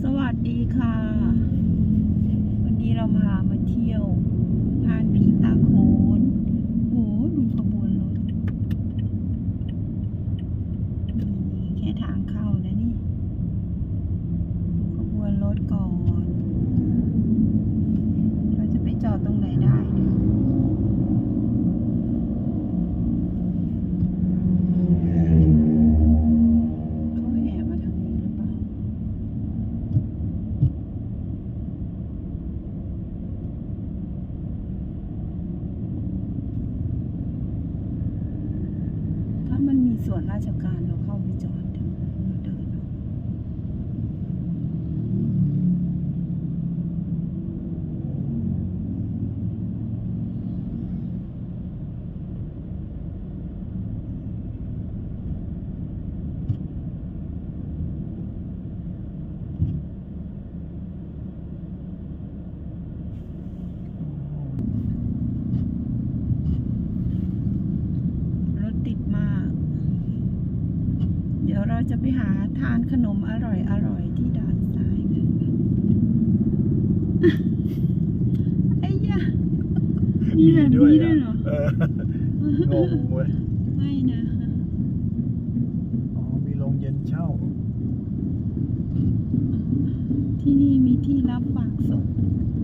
สวัสดีค่ะ วันนี้เราพามาเที่ยวทานผีตาโคนโหดูขบวนรถนี่แค่ทางเข้านะนี่ ดูขบวนรถก่อน เราจะไปจอดตรงไหนได้เนี่ยเขาแห่มาทางนี้หรือเปล่า ถ้ามันมีส่วนราชการเราเข้าไปจอดเดี๋ยวเราเดินเอารถติดมาก เดี๋ยวเราจะไปหาทานขนม อร่อยอร่อยๆที่ด่านซ้ายกันไอ้ยะมีแบบนี้ด้วยเหรอเอองงเว้ยไม่นะอ๋อมีโรงเย็นเช่า ที่นี่มีที่รับฝากศพแก๊ง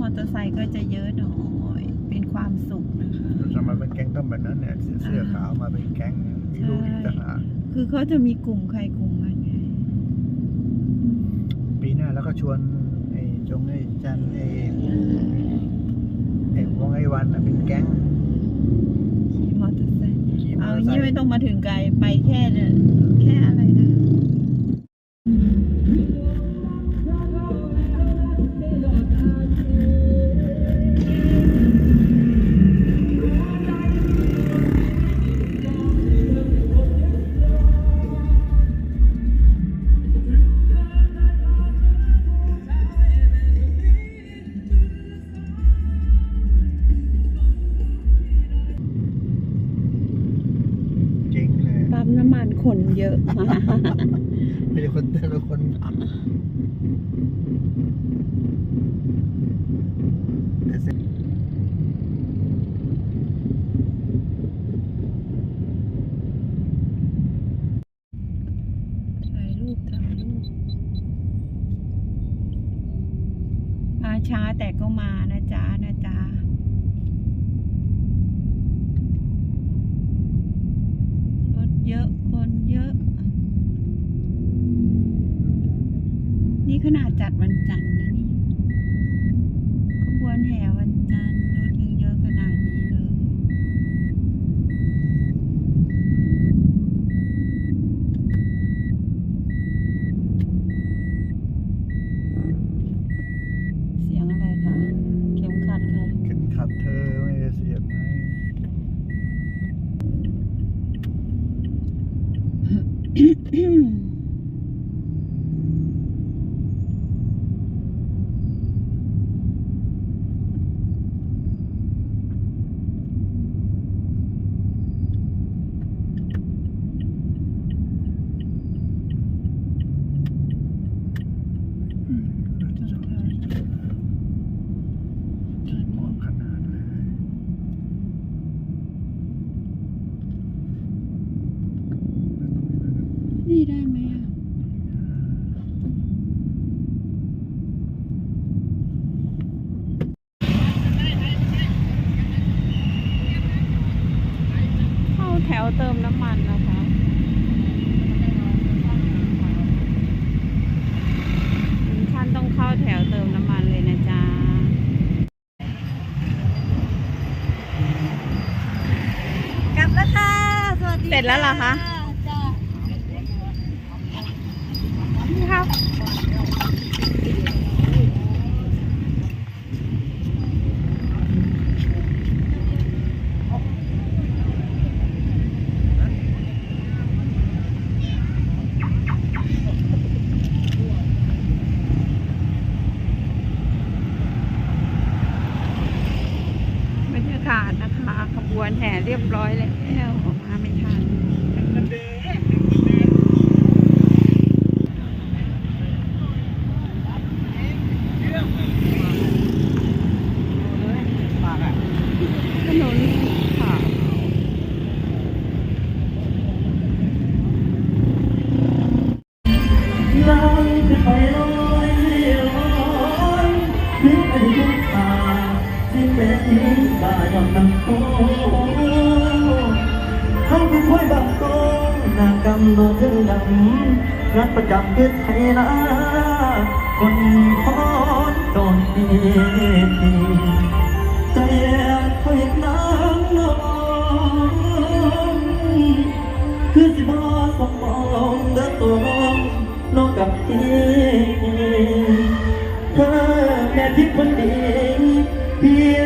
มอเตอร์ไซค์ก็จะเยอะหน่อยเป็นความสุขนะคะทำไมเป็นแก๊งต้องแบบนั้นเนี่ยเสื้อขาวมาเป็นแก๊งมีลูกอีกต่างหากคือเขาจะมีกลุ่มใครกลุ่มมันไงปีหน้าแล้วก็ชวนไอ้จงไอ้จันไอ้ไอ้วงไอ้วันน่ะเป็นแก๊งขี่มอเตอร์ไซค์ขี่มอเอาเตออร์ย่างไซนี้ไม่ค์ต้องมาถึงไกลไปแค่เนี่ยแค่อะไรนะ คนเยอะมากมีแต่คนแต่ละคนแต่เสร็จถ่ายรูปถ่ายรูปมาช้าแต่ก็มานะจ๊ะนะจ๊ะรถเยอะ นี่ขนาดจัดวันจันทร์นะนี่ขบวนแห่วันจันทร์รถยังเยอะขนาดนี้เลย เสียงอะไรคะ เข็มขัดใคร เข็มขัดเธอไม่ได้เสียบไหม มองขนาดเลย นี่ได้ไหมอะ เข้าแถวเติมน้ำมันนะคะถึงขั้นต้องเข้าแถวเติมน้ำมันเลยนะจ๊ะกลับแล้วค่ะ สวัสดีเสร็จแล้วเหรอคะ จ้าครับ บรรยากาศ ดนะคะ ขบวนแห่เรียบร้อยแล้วมาไม่ น้ากำโดนถึงดำงานประจำเพชรไทยนะคนพอนตอนนี้ใจแอบไปน้ำนองคือสิบอสมองเด้อตัวน้องกับพี่เธอแม่ที่คนดีเพียงเท่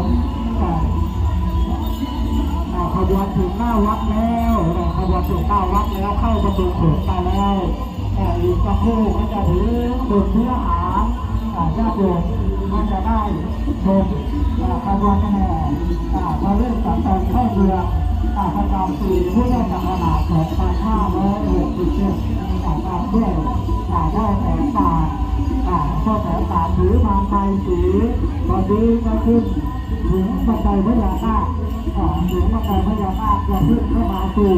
นอ่ขบวนถึงหน้าวัดแล้วขบวนถึงหน้าวัดแล้วเข้าประตูเปิดมาแล้วอ่าอีกสักครู่ก็จะถึงจุดเนื้อหาอ่าญาติโยมก็จะได้ชมอ่าขบวนแห่อ่าพระเวทสันดรเข้าเมืองอ่าประจำปีพุทธศักราช2567อ่าตามด้วยอ่าได้แสงตา อ่าก็แสงตาถือมาไปสีตอนนี้ก็ขึ้นถึงบันไดพญานาคอ่าถึงบันไดพญานาคจะขึ้นเข้ามาสู่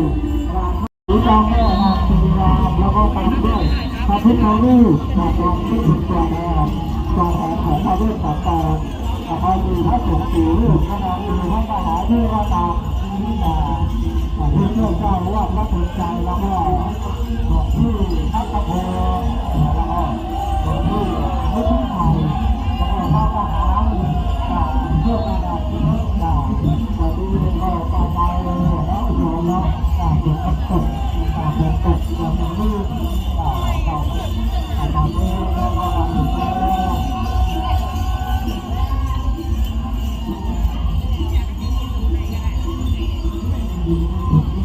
รางหรือจองแม่นางสีรามแล้วก็ตามด้วยพระพุทธรูปจากวังที่ถึงตัวแม่ตัวแทนของพระเวสสันดรอ่าพอมีพระสงฆ์สี่รูปพระนางมีพระมหาเทวตาอ่าอ่าเพื่อนเจ้าเจ้าว่าพระสนใจแล้วก็หลวงพี่ทัตโพแล้ เ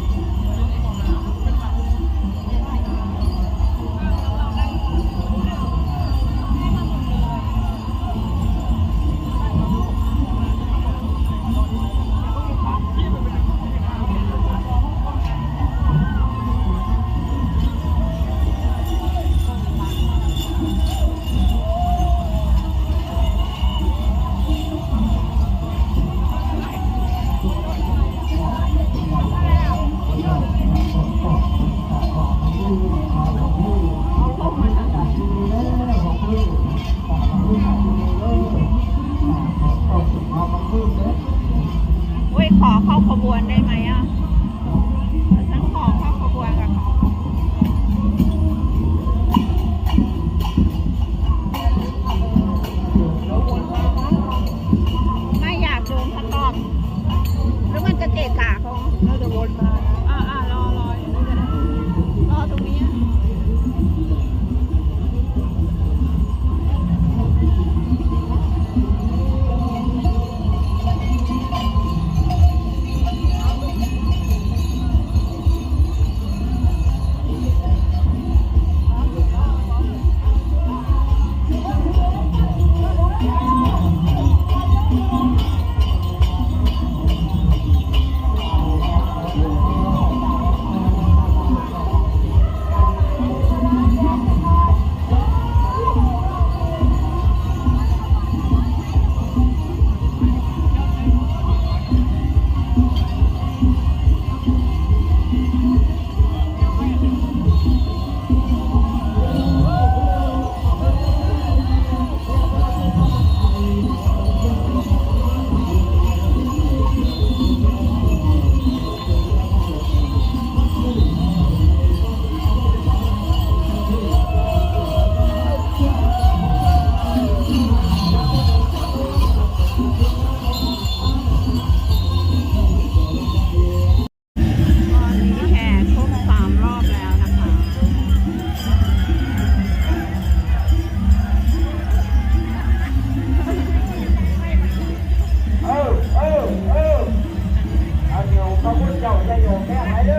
ไปเลย